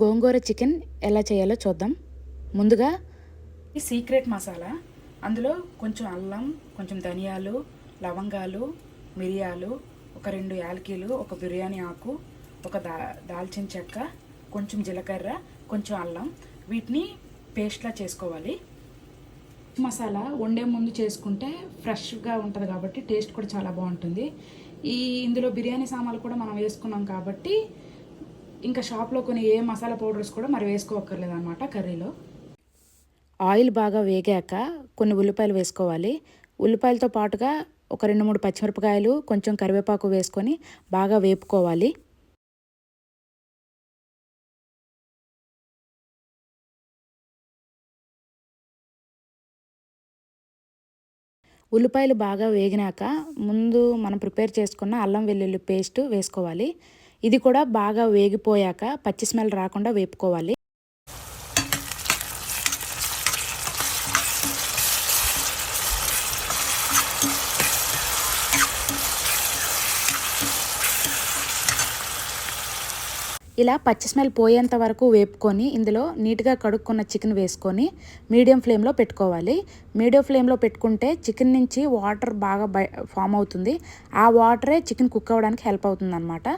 గోంగూర chicken ఎలా చేయాలో చూద్దాం. ముందుగా ఈ సీక్రెట్ మసాలా అందులో కొంచెం అల్లం కొంచెం ధనియాలు లవంగాలు మిరియాలు ఒక రెండు యాలకీలు ఒక బిర్యానీ ఆకు ఒక దా దాల్చిన చెక్క కొంచెం జీలకర్ర కొంచెం అల్లం వీటిని పేస్ట్లా చేసుకోవాలి. మసాలా వండే ముందు చేసుకుంటే ఫ్రెష్గా ఉంటుంది కాబట్టి టేస్ట్ కూడా చాలా బాగుంటుంది. ఈ ఇందులో బిర్యానీ సామాన్లు కూడా మనం వేసుకున్నాం కాబట్టి ఇంకా షాప్లో కొన్ని ఏ మసాలా పౌడర్స్ కూడా మరి వేసుకోవక్కర్లేదు అనమాట కర్రీలో. ఆయిల్ బాగా వేగాక కొన్ని ఉల్లిపాయలు వేసుకోవాలి. ఉల్లిపాయలతో పాటుగా ఒక రెండు మూడు పచ్చిమిరపకాయలు కొంచెం కరివేపాకు వేసుకొని బాగా వేపుకోవాలి. ఉల్లిపాయలు బాగా వేగినాక ముందు మనం ప్రిపేర్ చేసుకున్న అల్లం వెల్లుల్లి పేస్ట్ వేసుకోవాలి. ఇది కూడా బాగా వేగిపోయాక పచ్చి స్మెల్ రాకుండా వేపుకోవాలి. ఇలా పచ్చి స్మెల్ పోయేంత వరకు వేపుకొని ఇందులో నీట్గా కడుక్కున్న చికెన్ వేసుకొని మీడియం ఫ్లేమ్లో పెట్టుకోవాలి. మీడియం ఫ్లేమ్లో పెట్టుకుంటే చికెన్ నుంచి వాటర్ బాగా ఫామ్ అవుతుంది. ఆ వాటరే చికెన్ కుక్ అవ్వడానికి హెల్ప్ అవుతుంది అనమాట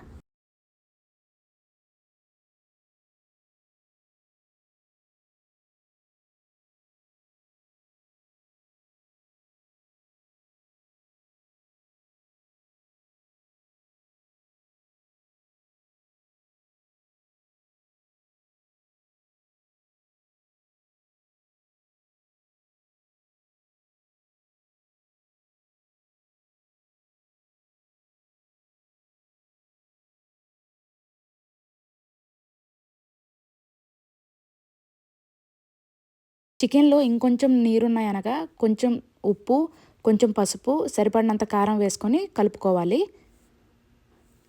చికెన్లో ఇంకొంచెం నీరున్నాయి అనగా కొంచెం ఉప్పు కొంచెం పసుపు సరిపడినంత కారం వేసుకొని కలుపుకోవాలి.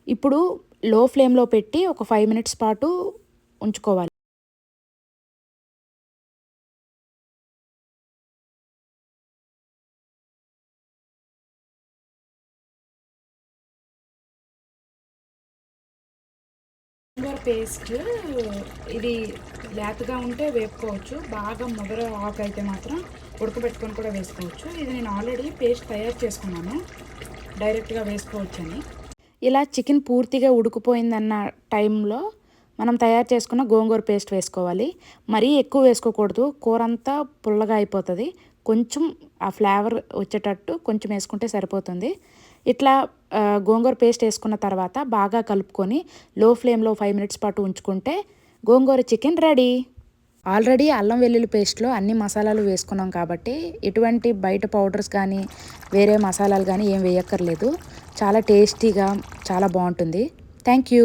ఇప్పుడు లో ఫ్లేమ్లో పెట్టి ఒక ఫైవ్ మినిట్స్ పాటు ఉంచుకోవాలి. గోంగూర పేస్ట్ ఇది లేతగా ఉంటే వేపుకోవచ్చు. బాగా ముదర ఆకు అయితే మాత్రం ఉడకబెట్టుకొని కూడా వేసుకోవచ్చు. ఇది నేను ఆల్రెడీ పేస్ట్ తయారు చేసుకున్నాను. డైరెక్ట్గా వేసుకోవచ్చు అని ఇలా చికెన్ పూర్తిగా ఉడికిపోయిందన్న టైంలో మనం తయారు చేసుకున్న గోంగూర పేస్ట్ వేసుకోవాలి. మరీ ఎక్కువ వేసుకోకూడదు. కూర అంతా పుల్లగా అయిపోతుంది. కొంచెం ఆ ఫ్లేవర్ వచ్చేటట్టు కొంచెం వేసుకుంటే సరిపోతుంది. ఇట్లా గోంగూర పేస్ట్ వేసుకున్న తర్వాత బాగా కలుపుకొని లో ఫ్లేమ్లో ఫైవ్ మినిట్స్ పాటు ఉంచుకుంటే గోంగూర చికెన్ రెడీ ఆల్రెడీ అల్లం వెల్లుల్లి పేస్ట్లో అన్ని మసాలాలు వేసుకున్నాం కాబట్టి ఎటువంటి బయట పౌడర్స్ కానీ వేరే మసాలాలు కానీ ఏం వేయక్కర్లేదు. చాలా టేస్టీగా చాలా బాగుంటుంది. Thank you